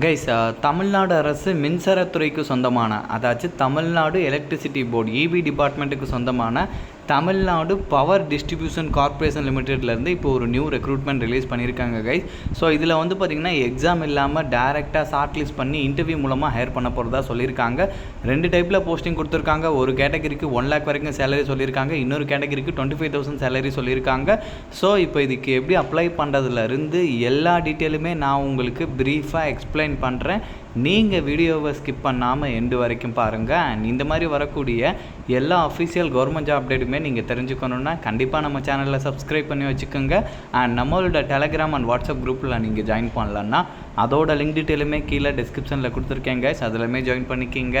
Guys uh, Tamil Nadu அரசு மின்சாரத்துறைக்கு சொந்தமான அதாச்சும் தமிழ்நாடு எலக்ட்ரிசிட்டி போர்டு இபி டிபார்ட்மெண்ட்டுக்கு சொந்தமான தமிழ்நாடு பவர் டிஸ்ட்ரிபியூஷன் கார்ப்பரேஷன் லிமிடெட்லேருந்து இப்போ ஒரு நியூ ரெக்ரூட்மெண்ட் ரிலீஸ் பண்ணியிருக்காங்க கைஸ் ஸோ இதில் வந்து பார்த்திங்கன்னா எக்ஸாம் இல்லாமல் டேரெக்டாக ஷார்ட் லிஸ்ட் பண்ணி இன்டர்வியூ மூலமாக ஹையர் பண்ண போகிறதா சொல்லியிருக்காங்க. ரெண்டு டைப்பில் போஸ்டிங் கொடுத்துருக்காங்க. ஒரு கேட்டகரிக்கு ஒன் லேக் வரைக்கும் சேலரி சொல்லியிருக்காங்க. இன்னொரு கேட்டகரிக்கு டுவெண்ட்டி ஃபைவ் தௌசண்ட் சேலரி சொல்லியிருக்காங்க. ஸோ இப்போ இதுக்கு எப்படி அப்ளை பண்ணுறதுலேருந்து எல்லா டீட்டெயிலுமே நான் உங்களுக்கு ப்ரீஃபாக எக்ஸ்பிளைன் பண்ணுறேன் நீங்கள் வீடியோவை ஸ்கிப் பண்ணாமல் எண்டு வரைக்கும் பாருங்கள் அண்ட் இந்த மாதிரி வரக்கூடிய எல்லா அஃபிஷியல் கவர்மெண்ட் ஜாப் அப்டேட்டுமே நீங்கள் தெரிஞ்சுக்கணுன்னா கண்டிப்பாக நம்ம சேனலில் சப்ஸ்கிரைப் பண்ணி வச்சுக்கோங்க. அண்ட் நம்மளோட டெலகிராம் அண்ட் வாட்ஸ்அப் குரூப்பில் நீங்கள் ஜாயின் பண்ணலான்னா அதோட லிங்க் டீட்டெயிலுமே கீழே டிஸ்கிரிப்ஷனில் கொடுத்துருக்கேன் கைஸ் அதிலுமே ஜாயின் பண்ணிக்கிங்க.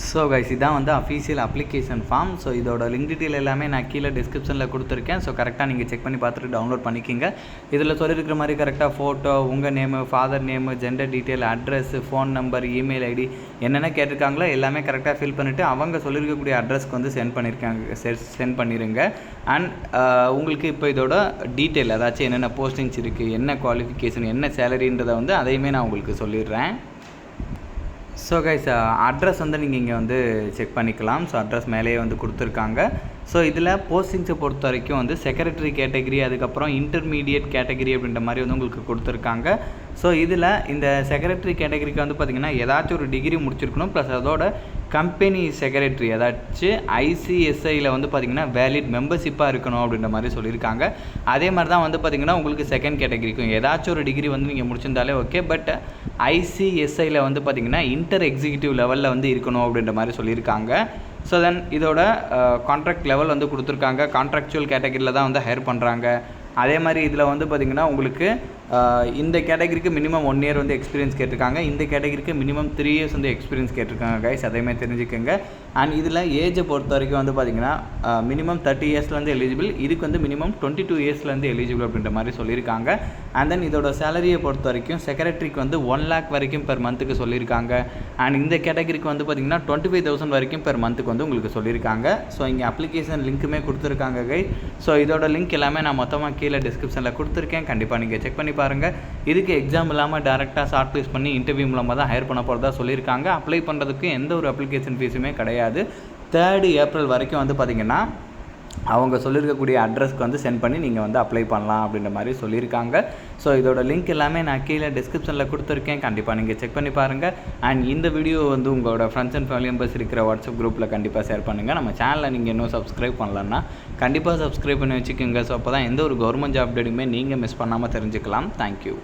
ஸோ கைஸ் இதான் வந்து அஃபீஷியல் அப்ளிகேஷன் ஃபார்ம் ஸோ இதோட லிங்க் டீட்டெயில் எல்லாமே நான் கீழே டிஸ்கிரிப்ஷனில் கொடுத்துருக்கேன். ஸோ கரெக்டாக நீங்கள் செக் பண்ணி பார்த்துட்டு டவுன்லோட் பண்ணிக்கிங்க. இதில் சொல்லியிருக்கிற மாதிரி கரெக்டாக ஃபோட்டோ உங்கள் name father name gender detail address phone number email ID என்னென்ன கேட்டிருக்காங்களோ எல்லாமே கரெக்டாக ஃபில் பண்ணிவிட்டு அவங்க சொல்லியிருக்கக்கூடிய அட்ரஸ்க்கு வந்து சென்ட் பண்ணியிருக்காங்க சென்ட் பண்ணிடுங்க அண்ட் உங்களுக்கு இப்போ இதோட டீட்டெயில் அதாச்சும் என்னென்ன போஸ்டிங்ஸ் இருக்குது என்ன குவாலிஃபிகேஷன் என்ன சேலரின்றதை வந்து அதையுமே நான் உங்களுக்கு சொல்லிடுறேன். ஸோ கைஸ் அட்ரஸ் வந்து நீங்கள் இங்கே வந்து செக் பண்ணிக்கலாம். ஸோ அட்ரஸ் மேலேயே வந்து கொடுத்துருக்காங்க. ஸோ இதில் போஸ்டிங்ஸை பொறுத்த வரைக்கும் வந்து செக்ரட்டரி கேட்டகிரி அதுக்கப்புறம் இன்டர்மீடியட் கேட்டகிரி அப்படின்ற மாதிரி வந்து உங்களுக்கு கொடுத்துருக்காங்க. ஸோ இதில் இந்த செக்ரட்டரி கேட்டகிரிக்கு வந்து பார்த்திங்கன்னா ஏதாச்சும் ஒரு டிகிரி முடிச்சிருக்கணும். ப்ளஸ் அதோட கம்பெனி செக்ரட்டரி ஏதாச்சும் ஐசிஎஸ்ஐயில் வந்து பார்த்திங்கன்னா வேலிட் மெம்பர்ஷிப்பாக இருக்கணும் அப்படின்ற மாதிரி சொல்லியிருக்காங்க. அதே மாதிரி தான் வந்து பார்த்திங்கன்னா உங்களுக்கு செகண்ட் கேட்டகரிக்கும் ஏதாச்சும் ஒரு டிகிரி வந்து நீங்கள் முடிச்சிருந்தாலே ஓகே பட் ஐசிஎஸ்ஐயில் வந்து பார்த்திங்கன்னா இன்டர் எக்ஸிக்யூட்டிவ் லெவலில் வந்து இருக்கணும் அப்படின்ற மாதிரி சொல்லியிருக்காங்க. ஸோ தென் இதோட கான்ட்ராக்ட் லெவல் வந்து கொடுத்துருக்காங்க. கான்ட்ராக்சுவல் கேட்டகரியில் தான் வந்து ஹையர் பண்ணுறாங்க அதே மாதிரி இதில் வந்து பார்த்திங்கன்னா உங்களுக்கு இந்த கேட்டகரிக்கு மினிமம் ஒன் இயர் வந்து எக்ஸ்பீரியன்ஸ் கேட்டிருக்காங்க. இந்த கேட்டகரிக்கு மினிமம் த்ரீ இயர்ஸ் வந்து எக்ஸ்பீரியன்ஸ் கேட்டிருக்காங்க கைஸ் அதேமாதிரி தெரிஞ்சுக்கோங்க. அண்ட் இதில் ஏஜை பொறுத்த வரைக்கும் வந்து பார்த்திங்கன்னா மினிமம் தேர்ட்டி இயர்ஸ்லேருந்து எலிஜிபிள் இதுக்கு வந்து மினிமம் டுவெண்ட்டி டூ இயர்ஸ்லேருந்து எலிஜிபிள் அப்படின்ற மாதிரி சொல்லியிருக்காங்க. அண்ட் தென் இதோட சேலரியை பொறுத்த வரைக்கும் செக்ரட்டரிக்கு வந்து ஒன் லேக் வரைக்கும் பெர் மந்த்துக்கு சொல்லியிருக்காங்க. அண்ட் இந்த கேட்டகரிக்கு வந்து பார்த்திங்கன்னா டுவெண்ட்டி ஃபைவ் தௌசண்ட் வரைக்கும் பெர் மந்த்துக்கு வந்து உங்களுக்கு சொல்லியிருக்காங்க. ஸோ இங்கே அப்ளிகேஷன் லிங்க்குமே கொடுத்துருக்காங்க கை ஸோ இதோட லிங்க் எல்லாமே நான் மொத்தமாக கீழே டிஸ்கிரிப்ஷனில் கொடுத்துருக்கேன். கண்டிப்பாக நீங்கள் செக் பண்ணி பாருங்கள் இதுக்கு எக்ஸாம் இல்லாமல் டேரெக்டாக ஷார்ட் லிஸ்ட் பண்ணி இன்டர்வியூ மூலமாக தான் ஹையர் பண்ண போகிறதா சொல்லியிருக்காங்க. அப்ளை பண்ணுறதுக்கு எந்த ஒரு அப்ளிகேஷன் ஃபீஸுமே கிடையாது. தேர்டு ஏப்ரல் வரைக்கும் வந்து பார்த்திங்கன்னா அவங்க சொல்லியிருக்கக்கூடிய அட்ரஸ்க்கு வந்து சென்ட் பண்ணி நீங்கள் வந்து அப்ளை பண்ணலாம் அப்படின்ற மாதிரி சொல்லியிருக்காங்க. ஸோ இதோட லிங்க் எல்லாமே நான் கீழே டிஸ்கிரிப்ஷனில் கொடுத்துருக்கேன். கண்டிப்பாக நீங்கள் செக் பண்ணி பாருங்கள் அண்ட் இந்த வீடியோ வந்து உங்களோட ஃப்ரெண்ட்ஸ் அண்ட் ஃபேமிலி மெம்பர்ஸ் இருக்கிற வாட்ஸ்அப் குரூப்பில் கண்டிப்பாக ஷேர் பண்ணுங்கள் நம்ம சேனலில் நீங்கள் இன்னும் சப்ஸ்கிரைப் பண்ணலன்னா கண்டிப்பாக சப்ஸ்கிரைப் பண்ணி வச்சுக்கோங்க. ஸோ அப்போ தான் எந்த ஒரு கவர்மெண்ட் ஜாப் அப்டேட்டுமே நீங்கள் மிஸ் பண்ணாமல் தெரிஞ்சுக்கலாம். தேங்க்யூ